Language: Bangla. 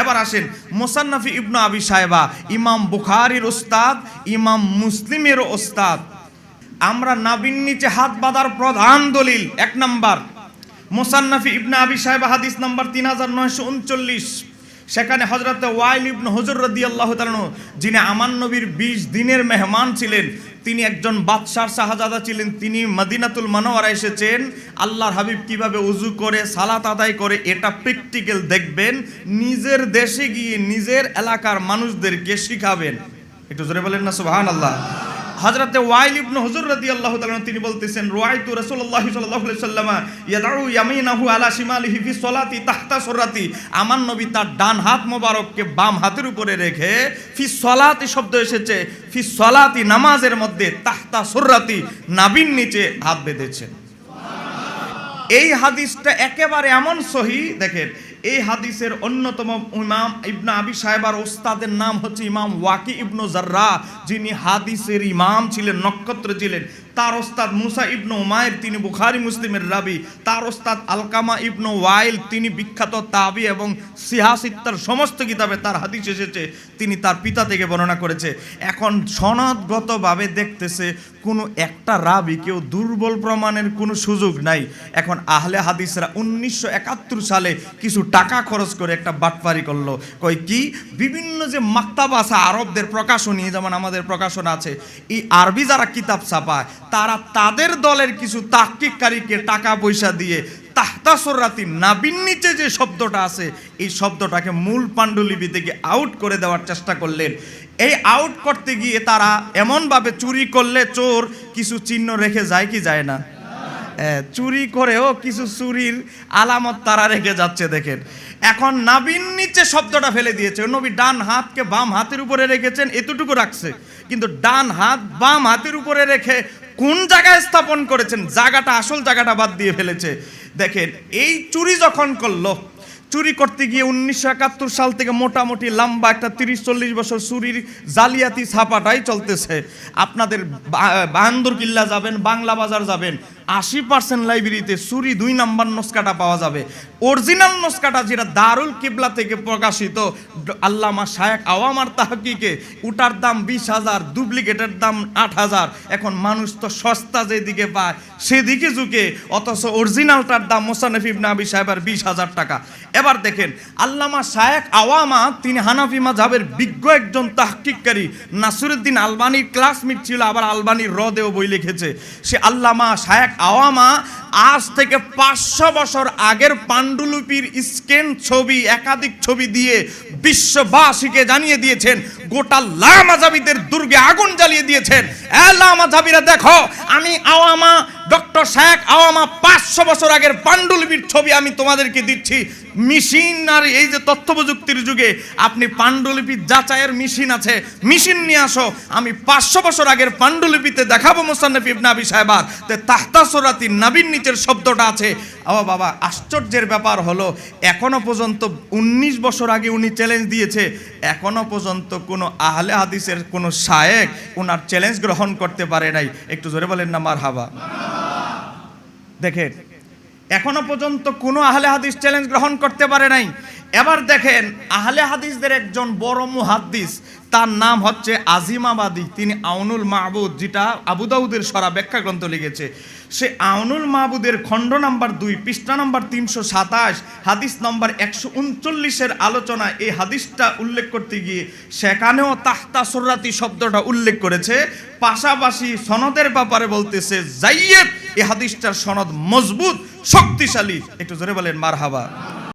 এবার আসেন মোসান্নাফি ইবনু আবি সাহেবা ইমাম বুখারির ওস্তাদ, ইমাম মুসলিমের ওস্তাদ। আমরা নাবিন নিচে হাত বাঁধার প্রধান দলিল, এক নাম্বার। মোসান্নাফি ইবনা আবি সাহেবা হাদিস নাম্বার তিন হাজার নয়শো উনচল্লিশ। সেখানে হজরত ওয়াইল ইবন হুজুর রদি আল্লাহ যিনি আমান নবীর বিশ দিনের মেহমান ছিলেন, তিনি একজন বাদশার শাহজাদা ছিলেন, তিনি মদিনাতুল মানোয়ারা এসেছেন। আল্লাহর হাবিব কীভাবে উজু করে, সালাত আদায় করে, এটা প্র্যাকটিক্যাল দেখবেন। নিজের দেশে গিয়ে নিজের এলাকার মানুষদেরকে শিখাবেন। একটু জোরে বলেন না সুবহান আল্লাহ হযরতে ওয়াইল ইবনে হুজুর রাদিয়াল্লাহু তাআলা তিনি বলতেছেন সাল্লাল্লাহু আলাইহি সাল্লামা ইয়াদউ ইয়ামিনাহু আলা শিমালিহি ফি সলাতি তাহতা সুরাতি। আমার নবী তার ডান হাত মোবারককে বাম হাতের উপরে রেখে ফি সলাতি শব্দ এসেছে, ফি সলাতি নামাজের মধ্যে তাহতা সুরাতি নাবিন নিচে হাত বেঁধেছেন। এই হাদিসটা একেবারে এমন সহি, দেখেন এই হাদিসের অন্যতম ইমাম ইবনা আবি সাহেবার ওস্তাদের নাম হচ্ছে ইমাম ওয়াকি ইবনু জাররা, যিনি হাদিসের ইমাম ছিলেন, নক্ষত্র ছিলেন। তার ওস্তাদ মুসা ইবনু উমায়ের তিনি বুখারি, মুসলিমের রাবি। তার ওস্তাদ আলকামা ইবনু ওয়াইল, তিনি বিখ্যাত তাবি এবং সিহাসিত্তার সমস্ত কিতাবে তার হাদিস এসেছে। তিনি তার পিতা থেকে বর্ণনা করেছে। এখন সনদগতভাবে দেখতেছে কোনো একটা রাবি কেউ দুর্বল প্রমাণের কোনো সুযোগ নাই। এখন আহলে হাদিসরা উনিশশো একাত্তর সালে কিছু টাকা খরচ করে একটা বাটপারি করল। কয় কি? বিভিন্ন যে মাক্তাব আছে আরবদের প্রকাশনী যেমন আমাদের প্রকাশন আছে, এই আরবি যারা কিতাব ছাপায়, তারা তাদের দলের কিছু তাক্ষিককারীকে টাকা পয়সা দিয়ে তাহতাসরাতি নাবিন নিচে যে শব্দটা আছে, এই শব্দটাকে মূল পাণ্ডুলিপি থেকে আউট করে দেওয়ার চেষ্টা করলেন। এই আউট করতে গিয়ে তারা এমনভাবে চুরি করলে চোর কিছু চিহ্ন রেখে যায় কি যায় না? চুরি করেও কিছু চুরির আলামত তারা রেখে যাচ্ছে, দেখেন। এখন নাবিন নিচে শব্দটা ফেলে দিয়েছে। নবী ডান হাতকে বাম হাতের উপরে রেখেছেন, এতটুকু রাখছে। কিন্তু ডান হাত বাম হাতের উপরে রেখে কোন জায়গায় স্থাপন করেছেন? জায়গাটা, আসল জায়গাটা বাদ দিয়ে ফেলেছে। দেখেন, এই চুরি যখন করল, চুরি করতে গিয়ে উনিশশো একাত্তর সাল থেকে মোটামুটি লম্বা একটা তিরিশ চল্লিশ বছর চুরির জালিয়াতি ছাপাটাই চলতেছে। আপনাদের বাহান্দর কিল্লা যাবেন, বাংলা বাজার যাবেন, আশি পার্সেন্ট লাইব্রেরিতে চুরি দুই নাম্বার নস্কাটা পাওয়া যাবে। অরিজিনাল নস্কাটা যেটা দারুল কিবলা থেকে প্রকাশিত, আল্লামা শায়েক আওয়ামার তাহকিকে, উটার দাম বিশ হাজার, ডুপ্লিকেটের দাম আট হাজার। এখন মানুষ তো সস্তা যেদিকে পায়, সেদিকে ঝুঁকে, অথচ অরিজিনালটার দাম মোসানফ ইবনে আবি সাহেবের বিশ হাজার টাকা। এবার দেখেন, আল্লামা শায়েক আওয়ামা, তিনি হানাফি মাঝাবের বিজ্ঞ একজন তাহকিককারী। নাসিরুদ্দিন আলবানির ক্লাসমেট ছিল, আবার আলবানির রদেও বই লিখেছে। সে আল্লামা শায়েক আওয়ামা আজ থেকে পাঁচশো বছর আগের পাণ্ডুলিপির স্কেন ছবি, একাধিক ছবি দিয়ে বিশ্ববাসীকে জানিয়ে দিয়েছেন, গোটা লামাজাবিদের দুর্গে আগুন জ্বালিয়ে দিয়েছেন। এ লামাজাবিরা দেখো, আমি আওয়ামা ডক্টর শেখ আওয়ামা পাঁচশো বছর আগের পাণ্ডুলিপির ছবি আমি তোমাদেরকে দিচ্ছি। মেশিন আর এই যে তথ্য প্রযুক্তির যুগে আপনি পাণ্ডুলিপির যাচাইয়ের মেশিন আছে, মেশিন নিয়ে আসো। আমি পাঁচশো বছর আগের পাণ্ডুলিপিতে দেখাবো মোসান্নফ ইবনে আবি সাহেবার তে তাহতা সোরাতি নাবিন নিচের শব্দটা আছে। ও বাবা, আশ্চর্যের ব্যাপার হলো, এখনও পর্যন্ত উনিশ বছর আগে উনি চ্যালেঞ্জ দিয়েছে। এখনও পর্যন্ত কোনো আহলে হাদিসের কোনো শায়েক ওনার চ্যালেঞ্জ গ্রহণ করতে পারে নাই। একটু জোরে বলেন না মার হাবা দেখেন, এখনও পর্যন্ত কোনো আহলে হাদিস চ্যালেঞ্জ গ্রহণ করতে পারে নাই। এবার দেখেন, আহলে হাদিসদের একজন বড় মুহাদ্দিস, তার নাম হচ্ছে আজিমাবাদী। তিনি আউনুল মাহবুদ যেটা আবু দাউদের সরা ব্যাখ্যা গ্রন্থ লিখেছে। সে আউনুল মাহবুদের খণ্ড নাম্বার দুই, পৃষ্ঠা নাম্বার তিনশো সাতাশ, হাদিস নম্বর একশো উনচল্লিশের আলোচনা এই হাদিসটা উল্লেখ করতে গিয়ে সেখানেও তাহতা সর্রাতি শব্দটা উল্লেখ করেছে। পাশাপাশি সনদের ব্যাপারে বলতেছে জাইয়েব এই হাদিসটার সনদ মজবুত শক্তিশালী। একটু জোরে বলেন মার হাবা